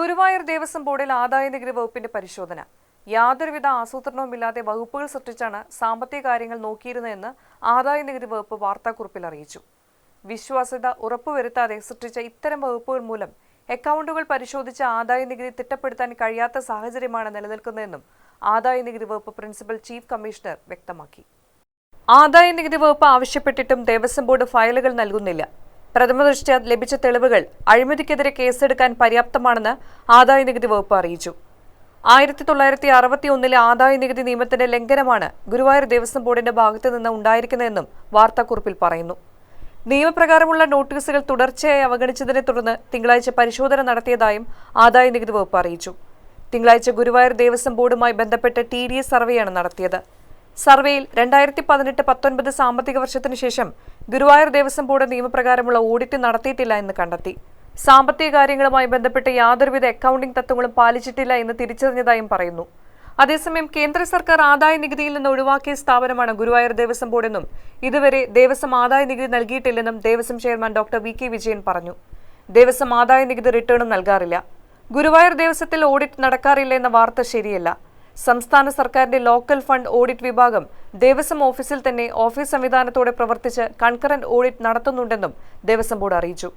ഗുരുവായൂർ ദേവസ്വം ബോർഡിൽ ആദായ നികുതി വകുപ്പിന്റെ പരിശോധന. യാതൊരുവിധ ആസൂത്രണവുമില്ലാതെ വകുപ്പുകൾ സൃഷ്ടിച്ചാണ് സാമ്പത്തിക കാര്യങ്ങൾ നോക്കിയിരുന്നതെന്ന് ആദായ നികുതി വകുപ്പ് വാർത്താക്കുറിപ്പിൽ അറിയിച്ചു. വിശ്വാസ്യത ഉറപ്പുവരുത്താതെ സൃഷ്ടിച്ച ഇത്തരം വകുപ്പുകൾ മൂലം അക്കൗണ്ടുകൾ പരിശോധിച്ച് ആദായ നികുതി തിട്ടപ്പെടുത്താൻ കഴിയാത്ത സാഹചര്യമാണ് നിലനിൽക്കുന്നതെന്നും ആദായ നികുതി വകുപ്പ് പ്രിൻസിപ്പൽ ചീഫ് കമ്മീഷണർ വ്യക്തമാക്കി. ആദായ നികുതി വകുപ്പ് ആവശ്യപ്പെട്ടിട്ടും ദേവസ്വം ബോർഡ് ഫയലുകൾ നൽകുന്നില്ല. പ്രഥമദൃഷ്ട്യാ ലഭിച്ച തെളിവുകൾ അഴിമതിക്കെതിരെ കേസെടുക്കാൻ പര്യാപ്തമാണെന്ന് ആദായ നികുതി വകുപ്പ് അറിയിച്ചു. ആയിരത്തി തൊള്ളായിരത്തി അറുപത്തി ഒന്നിലെ ആദായ നികുതി നിയമത്തിന്റെ ലംഘനമാണ് ഗുരുവായൂർ ദേവസ്വം ബോർഡിന്റെ ഭാഗത്തു നിന്ന് ഉണ്ടായിരിക്കുന്നതെന്നും വാർത്താക്കുറിപ്പിൽ പറയുന്നു. നിയമപ്രകാരമുള്ള നോട്ടീസുകൾ തുടർച്ചയായി അവഗണിച്ചതിനെ തുടർന്ന് തിങ്കളാഴ്ച പരിശോധന നടത്തിയതായും ആദായ നികുതി വകുപ്പ് അറിയിച്ചു. തിങ്കളാഴ്ച ഗുരുവായൂർ ദേവസ്വം ബോർഡുമായി ബന്ധപ്പെട്ട് ടി സർവേയാണ് നടത്തിയത്. സർവേയിൽ രണ്ടായിരത്തി പതിനെട്ട് പത്തൊൻപത് സാമ്പത്തിക വർഷത്തിനു ശേഷം ഗുരുവായൂർ ദേവസ്വം ബോർഡ് നിയമപ്രകാരമുള്ള ഓഡിറ്റ് നടത്തിയിട്ടില്ല എന്ന് കണ്ടെത്തി. സാമ്പത്തിക കാര്യങ്ങളുമായി ബന്ധപ്പെട്ട് യാതൊരുവിധ അക്കൗണ്ടിംഗ് തത്വങ്ങളും പാലിച്ചിട്ടില്ല എന്ന് തിരിച്ചറിഞ്ഞതായും പറയുന്നു. അതേസമയം കേന്ദ്ര സർക്കാർ ആദായ നികുതിയിൽ നിന്ന് ഒഴിവാക്കിയ സ്ഥാപനമാണ് ഗുരുവായൂർ ദേവസ്വം ബോർഡെന്നും ഇതുവരെ ദേവസ്വം ആദായ നികുതി നൽകിയിട്ടില്ലെന്നും Devaswom chairman doctor V K Vijayan പറഞ്ഞു. ദേവസ്വം ആദായ നികുതി റിട്ടേണും നൽകാറില്ല. ഗുരുവായൂർ ദേവസ്വത്തിൽ ഓഡിറ്റ് നടക്കാറില്ല എന്ന വാർത്ത ശരിയല്ല. സംസ്ഥാന സർക്കാരിന്റെ ലോക്കൽ ഫണ്ട് ഓഡിറ്റ് വിഭാഗം ദേവസ്വം ഓഫീസിൽ തന്നെ ഓഫീസ് സംവിധാനത്തോടെ പ്രവർത്തിച്ച് കൺകറന്റ് ഓഡിറ്റ് നടത്തുന്നുണ്ടെന്നും ദേവസ്വം ബോർഡ് അറിയിച്ചു.